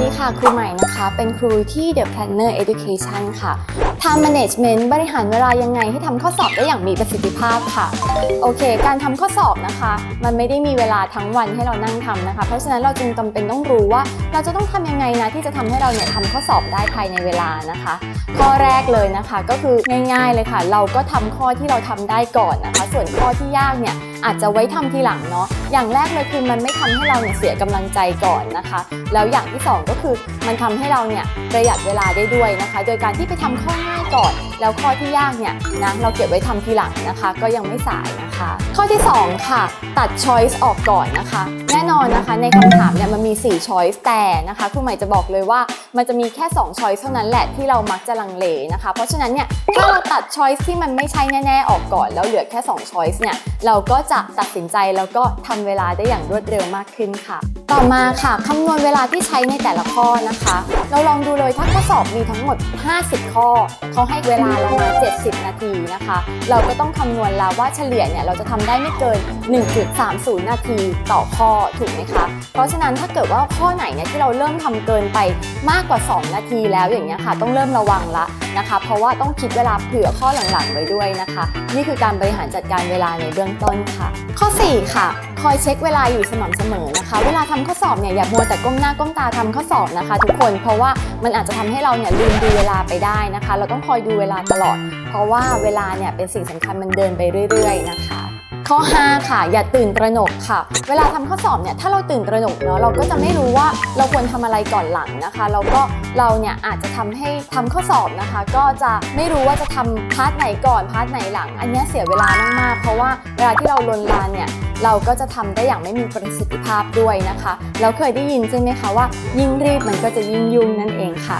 ดีค่ะครูใหม่นะะ เป็นครูที่ The Planner Education ค่ะ Time Management บริหารเวลายังไงให้ทำข้อสอบได้อย่างมีประสิทธิภาพค่ะ โอเค การทำข้อสอบนะคะ มันไม่ได้มีเวลาทั้งวันให้เรานั่งทำนะคะ เพราะฉะนั้นเราจึงจำเป็นต้องรู้ว่า เราจะต้องทำยังไงนะที่จะทำให้เราเนี่ยทำข้อสอบได้ภายในเวลานะคะ ข้อแรกเลยนะคะก็คือง่ายๆเลยค่ะ เราก็ทำข้อที่เราทำได้ก่อนนะคะ ส่วนข้อที่ยากเนี่ยอาจจะไว้ทำทีหลังเนาะ อย่างแรกเลยคือมันไม่ทำให้เราเนี่ยเสียกำลังใจก่อนนะคะ แล้วอย่างที่สองก็คือมันทำให้เราเนี่ยประหยัดเวลาได้ด้วยนะคะ โดยการที่ไปทำข้อง่ายก่อน แล้วข้อที่ยากเนี่ยนะเราเก็บไว้ทำทีหลังนะคะ ก็ยังไม่สายนะคะ ข้อที่สองค่ะ ตัด choice ออกก่อนนะคะ แน่นอนนะคะในคำถามเนี่ยมันมี 4 choice แต่นะคะครูใหม่จะบอกเลยว่ามันจะมีแค่2 choice เท่านั้นแหละที่เรามักจะลังเลนะคะ เพราะฉะนั้นเนี่ยถ้าเราตัด choice ที่มันไม่ใช่แน่ ๆ ออกก่อน แล้วเหลือแค่2 choice เนี่ยเราก็จะตัดสินใจแล้วก็ทำเวลาได้อย่างรวดเร็วมากขึ้นค่ะ ต่อมาค่ะคำนวณเวลาที่ใช้ในแต่ละข้อนะคะ เราลองดูเลยถ้าข้อสอบมีทั้งหมด 50 ข้อเขาให้เวลาเรามา 70 นาทีนะคะ เราก็ต้องคำนวณแล้วว่าเฉลี่ยเนี่ยเราจะทำได้ไม่เกิน 1.30 นาทีต่อข้อถูกไหมคะ เพราะฉะนั้นถ้าเกิดว่าข้อไหนเนี่ยที่เราเริ่มทำเกินไปมากากกว่า 2 นาทีแล้วอย่างเงี้ยค่ะ ต้องเริ่มระวังละนะคะ เพราะว่าต้องคิดเวลาเผื่อข้อหลังๆไว้ด้วยนะคะ นี่คือการบริหารจัดการเวลาในเบื้องต้นค่ะ ข้อ 4 ค่ะ คอยเช็คเวลาอยู่สม่ำเสมอนะคะ เวลาทำข้อสอบเนี่ยอย่ามัวแต่ก้มหน้าก้มตาทำข้อสอบนะคะ ทุกคนเพราะว่ามันอาจจะทำให้เราเนี่ยลืมดูเวลาไปได้นะคะ เราต้องคอยดูเวลาตลอด เพราะว่าเวลาเนี่ยเป็นสิ่งสำคัญมันเดินไปเรื่อย ๆ นะคะ ข้อ 5 ค่ะ อย่าตื่นตระหนกค่ะ เวลาทำข้อสอบเนี่ยถ้าเราตื่นตระหนกเนาะเราก็จะไม่รู้ว่าเราควรทำอะไรก่อนหลังนะคะ แล้วก็เราเนี่ยอาจจะทำให้ทำข้อสอบนะคะ ก็จะไม่รู้ว่าจะทำพาร์ทไหนก่อนพาร์ทไหนหลัง อันนี้เสียเวลามากๆ เพราะว่าเวลาที่เราลนลานเนี่ยเราก็จะทำได้อย่างไม่มีประสิทธิภาพด้วยนะคะแล้วเคยได้ยินใช่ไหมคะว่า ยิ่งรีบมันก็จะยิ่งยุ่งนั่นเองค่ะ